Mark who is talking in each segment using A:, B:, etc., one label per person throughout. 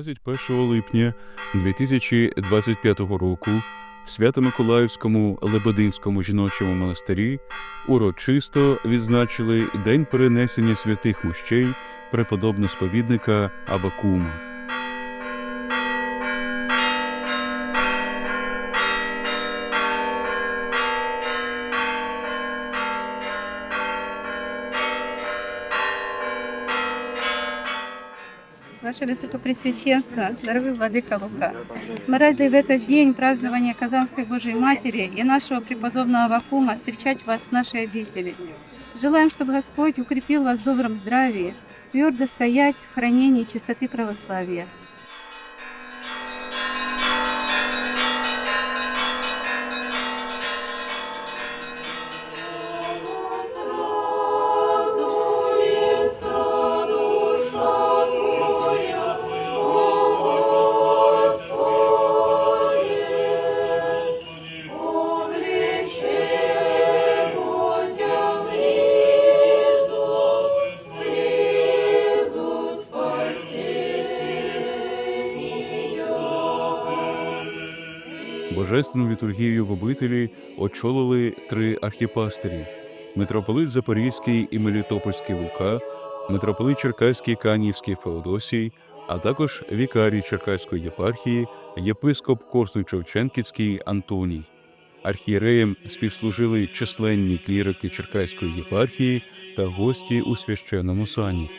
A: 21 липня 2025 року в Свято-Миколаївському Лебединському жіночому монастирі урочисто відзначили День перенесення святих мощей преподобно сповідника Абакума.
B: Ваше Высокопресвященство, дорогой Владыка Лука, мы рады в этот день празднования Казанской Божьей Матери и нашего преподобного Вакума встречать вас в нашей обители. Желаем, чтобы Господь укрепил вас в добром здравии, твердо стоять в хранении чистоты православия.
A: Божественну літургію в обителі очолили три архіпастирі: митрополит Запорізький і Мелітопольський Лука, митрополит Черкаський Канівський Феодосій, а також вікарій Черкаської єпархії, єпископ Корсуй Човченківський Антоній. Архієреєм співслужили численні клірики Черкаської єпархії та гості у священному сані.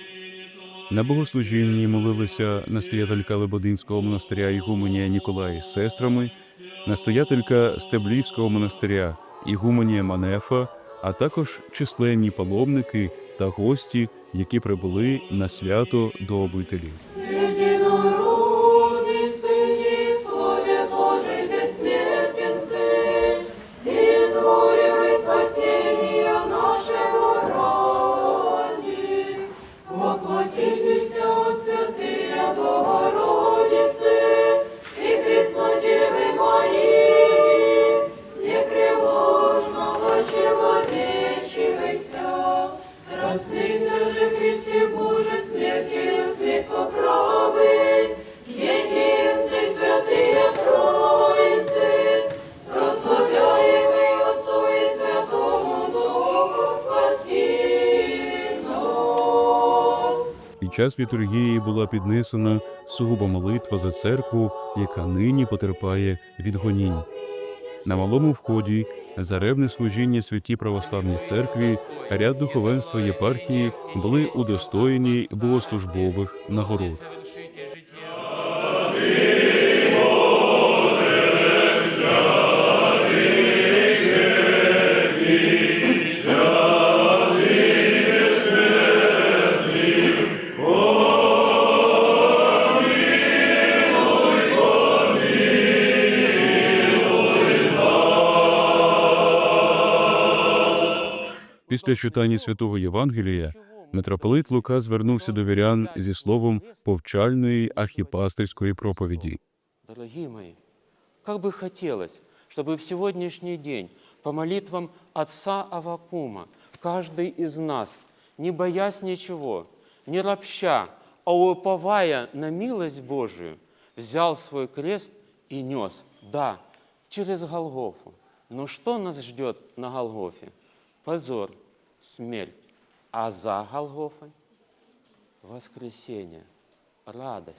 A: На богослужінні молилися настоятелька Лебединського монастиря Ігуменія Ніколая з сестрами, настоятелька Стеблівського монастиря Ігуменія Манефа, а також численні паломники та гості, які прибули на свято до обителі. Час літургії була піднесена сугуба молитва за церкву, яка нині потерпає від гонінь. На малому вході заревне служіння святій православній церкві ряд духовенства єпархії були удостоєні богослужбових нагород. Після читання святого Євангелія митрополит Лука звернувся до вірян зі словом повчальної архіпастерської проповіді.
C: Дорогие мои, как бы хотелось, чтобы в сегодняшний день по молитвам отца Авакума каждый из нас, не боясь ничего, не ропща, а уповая на милость Божию, взял свой крест и нес, да, через Голгофу. Но что нас ждет на Голгофе? Позор, смерть. А за Голгофой воскресение, радость.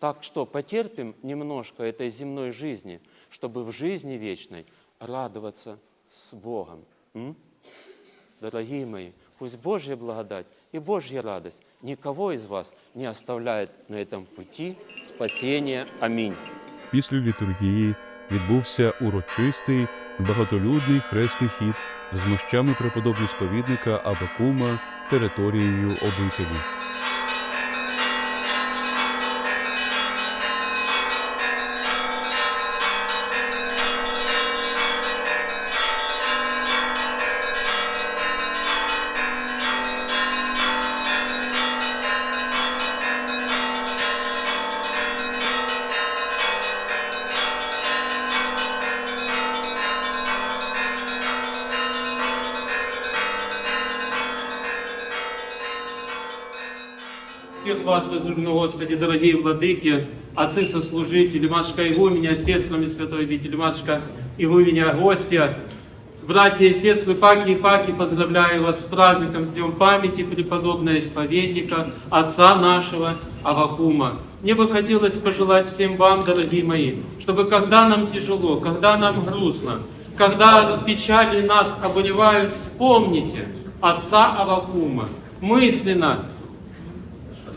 C: Так что потерпим немножко этой земной жизни, чтобы в жизни вечной радоваться с Богом. М? Дорогие мои, пусть Божья благодать и Божья радость никого из вас не оставляет на этом пути спасения. Аминь.
A: Після літургії відбувся урочистий багатолюдний хресний хід з мощами преподобного сповідника Абакума територією обителі.
C: Всех вас, возлюбленные Господи, дорогие владыки, отцы сослужители, матушка Игуменя, сестрами святой обители, матушка Игуменя, гостья, братья и сестры, паки и паки, поздравляю вас с праздником, с Днем памяти преподобного исповедника, отца нашего Авакума. Мне бы хотелось пожелать всем вам, дорогие мои, чтобы когда нам тяжело, когда нам грустно, когда печали нас обуревают, вспомните отца Авакума, мысленно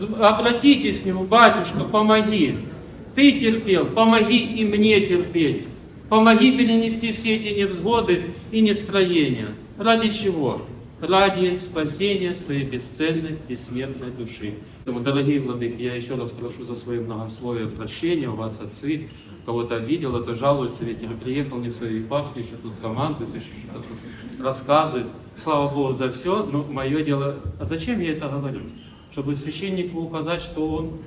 C: обратитесь к нему, батюшка, помоги. Ты терпел, помоги и мне терпеть. Помоги перенести все эти невзгоды и нестроения. Ради чего? Ради спасения своей бесцельной и смертной души. Поэтому, дорогие владыки, я еще раз прошу за свое многословие прощения у вас, отцы, кого-то обидел, а то жалуется, ведь я приехал не в своей епархии, еще тут командует, еще что-то рассказывает. Слава Богу за все, но мое дело... А зачем я это говорю? Чтобы священнику указать, что он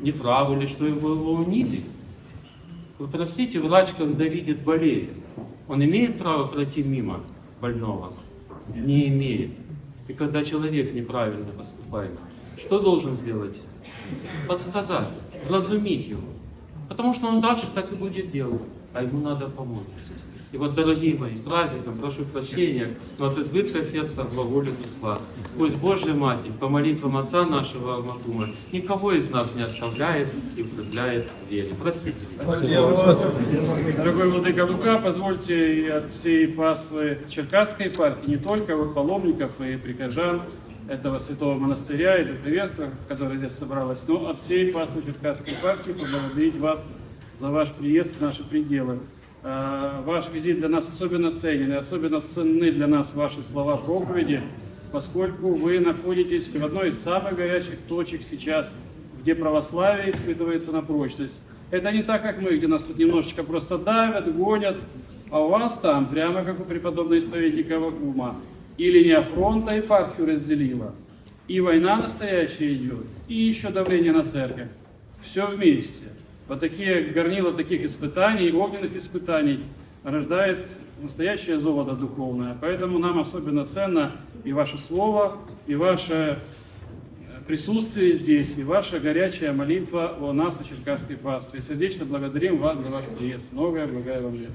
C: не прав или что его, его унизить. Вы простите, врач, когда видит болезнь, он имеет право пройти мимо больного? Не имеет. И когда человек неправильно поступает, что должен сделать? Подсказать, вразумить его. Потому что он дальше так и будет делать, а ему надо помочь. И вот, дорогие мои, с праздником, прошу прощения, но от избытка сердца глаголит услад. Пусть Божья Матерь по молитвам Отца нашего Авакума никого из нас не оставляет и укрепляет в вере. Простите.
D: Дорогой Владыка Лука, позвольте и от всей паствы Черкасской епархии, не только вот паломников и прихожан этого святого монастыря и приветства, которое здесь собралось, но от всей паствы Черкасской епархии поблагодарить вас за ваш приезд в наши пределы. А, Ваш визит для нас особенно ценен, и особенно ценны для нас ваши слова проповеди, поскольку вы находитесь в одной из самых горячих точек сейчас, где православие испытывается на прочность. Это не так, как мы, где нас тут немножечко просто давят, гонят, а у вас там, прямо как у преподобного исповедника Вакума, и линия фронта епархию разделила, и война настоящая идет, и еще давление на церковь. Все вместе. Вот такие горнила таких испытаний, огненных испытаний рождает настоящее золото духовное. Поэтому нам особенно ценно и ваше слово, и ваше присутствие здесь, и ваша горячая молитва о нас, о Черкасской пастве. Сердечно благодарим вас за ваш приезд. Многое благая вам лет.